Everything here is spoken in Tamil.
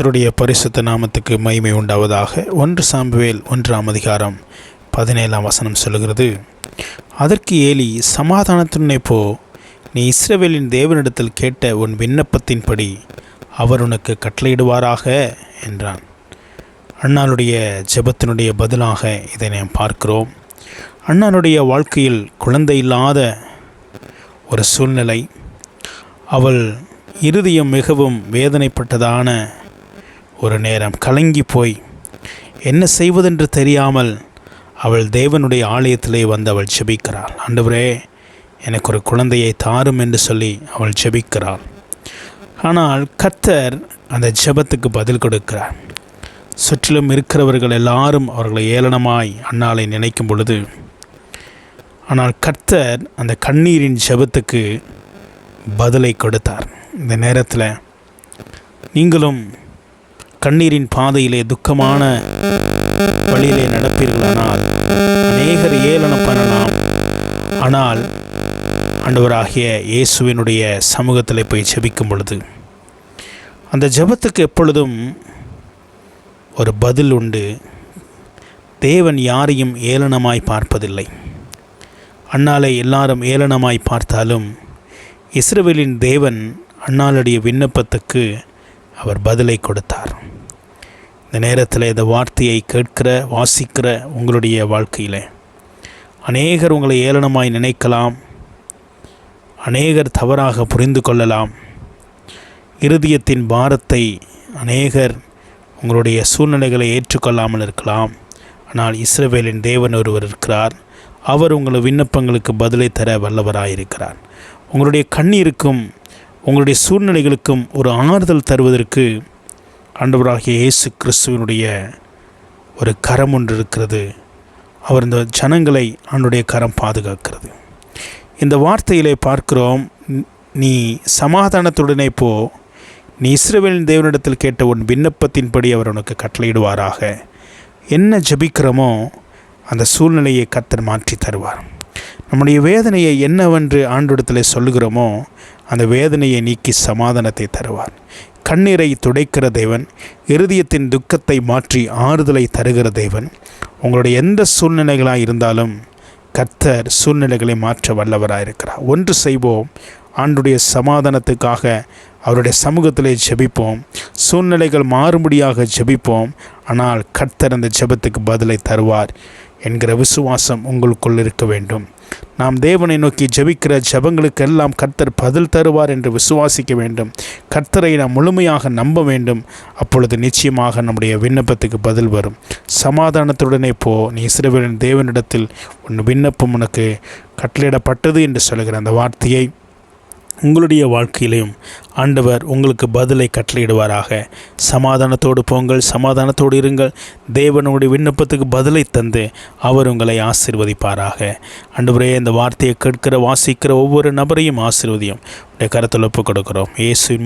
கர்த்தருடைய பரிசுத்த நாமத்துக்கு மகிமை உண்டாவதாக. ஒன்று சாம்புவேல் ஒன்றாம் அதிகாரம் பதினேழாம் வசனம் சொல்லுகிறது. அதற்கு ஏலி சமாதானத்துடனே போ. நீ இஸ்ரவேலின் தேவனிடத்தில் கேட்ட உன் விண்ணப்பத்தின்படி அவர் உனக்கு கட்டளையிடுவாராக என்றான். அண்ணாளுடைய ஜெபத்தினுடைய பதிலாக இதை நாம் பார்க்கிறோம். அண்ணாளுடைய வாழ்க்கையில் குழந்தை இல்லாத ஒரு சூழ்நிலை. அவள் இருதயம் மிகவும் வேதனைப்பட்டதான ஒரு நேரம் கலங்கி போய் என்ன செய்வதென்று தெரியாமல் அவள் தேவனுடைய ஆலயத்திலே வந்து அவள் ஜெபிக்கிறாள் ஆண்டவரே எனக்கு ஒரு குழந்தையை தாரும் என்று சொல்லி அவள் ஜெபிக்கிறாள் ஆனால் கத்தர் அந்த ஜெபத்துக்கு பதில் கொடுக்கிறார். சுற்றிலும் இருக்கிறவர்கள் எல்லாரும் அவர்களை ஏளனமாய் அன்னாலை நினைக்கும் பொழுது ஆனால் கர்த்தர் அந்த கண்ணீரின் ஜெபத்துக்கு பதிலை கொடுத்தார். இந்த நேரத்தில் நீங்களும் கண்ணீரின் பாதையிலே துக்கமான வழியிலே நடப்பீர்களானால் அநேகர் ஏளனம் பண்ணலாம். ஆனால் ஆண்டவராகிய இயேசுவினுடைய சமூகத்தில் போய் ஜெபிக்கும் பொழுது அந்த ஜெபத்துக்கு எப்பொழுதும் ஒரு பதில் உண்டு. தேவன் யாரையும் ஏளனமாய் பார்ப்பதில்லை. அண்ணாலை எல்லாரும் ஏளனமாய் பார்த்தாலும் இஸ்ரவேலின் தேவன் அண்ணாளுடைய விண்ணப்பத்துக்கு அவர் பதிலை கொடுத்தார். இந்த நேரத்தில் இந்த வார்த்தையை கேட்கிற வாசிக்கிற உங்களுடைய வாழ்க்கையில். அநேகர் உங்களை ஏளனமாய் நினைக்கலாம். அநேகர் தவறாக புரிந்து கொள்ளலாம். இருதயத்தின் பாரத்தை அநேகர் உங்களுடைய சூழ்நிலைகளை ஏற்றுக்கொள்ளாமல் இருக்கலாம். ஆனால் இஸ்ரேவேலின் தேவன் ஒருவர் இருக்கிறார். அவர் உங்கள் விண்ணப்பங்களுக்கு பதிலை தர வல்லவராயிருக்கிறார். உங்களுடைய கண்ணீருக்கும் உங்களுடைய சூழ்நிலைகளுக்கும் ஒரு ஆறுதல் தருவதற்கு ஆண்டவராகிய இயேசு கிறிஸ்துவனுடைய ஒரு கரம் ஒன்று இருக்கிறது. அவர் இந்த ஜனங்களை அவனுடைய கரம் பாதுகாக்கிறது. இந்த வார்த்தையிலே பார்க்கிறோம் நீ சமாதானத்துடனே போ. நீ இஸ்ரவேலின் தேவனிடத்தில் கேட்ட உன் விண்ணப்பத்தின்படி அவர் உனக்கு கட்டளையிடுவாராக. என்ன ஜபிக்கிறோமோ அந்த சூழ்நிலையை கத்தர் மாற்றி தருவார். நம்முடைய வேதனையை என்னவென்று ஆண்டிடத்தில் சொல்லுகிறோமோ அந்த வேதனையை நீக்கி சமாதானத்தை தருவார். கண்ணீரை துடைக்கிற தேவன் இருதயத்தின் துக்கத்தை மாற்றி ஆறுதலை தருகிற தேவன். உங்களுடைய எந்த சூழ்நிலைகளாக இருந்தாலும் கர்த்தர் சூழ்நிலைகளை மாற்ற வல்லவராக இருக்கிறார். ஒன்று செய்வோம் ஆண்டுடைய சமாதானத்துக்காக அவருடைய சமூகத்திலே ஜெபிப்போம். சூழ்நிலைகள் மாறுபடியாக ஜெபிப்போம். ஆனால் கர்த்தர் அந்த ஜெபத்துக்கு பதிலை தருவார் என்கிற விசுவாசம் உங்களுக்குள் இருக்க வேண்டும். நாம் தேவனை நோக்கி ஜெபிக்கிற ஜெபங்களுக்கு எல்லாம் கர்த்தர் பதில் தருவார் என்று விசுவாசிக்க வேண்டும். கர்த்தரை நாம் முழுமையாக நம்ப வேண்டும். அப்பொழுது நிச்சயமாக நம்முடைய விண்ணப்பத்துக்கு பதில் வரும். சமாதானத்துடனே போ. நீ இஸ்ரவேலின் தேவனிடத்தில் உன் விண்ணப்பம் உனக்கு கட்டளையிடப்பட்டது என்று சொல்கிற அந்த வார்த்தையை உங்களுடைய வாழ்க்கையிலையும் ஆண்டவர் உங்களுக்கு பதிலை கட்டளையிடுவாராக. சமாதானத்தோடு போங்கள் சமாதானத்தோடு இருங்கள். தேவனுடைய விண்ணப்பத்துக்கு பதிலை தந்து அவர் உங்களை ஆசிர்வதிப்பாராக. ஆண்டவரே இந்த வார்த்தையை கேட்கிற வாசிக்கிற ஒவ்வொரு நபரையும் ஆசிர்வதியும். உடைய கருத்தில் ஒப்புக் கொடுக்கிறோம். இயேசு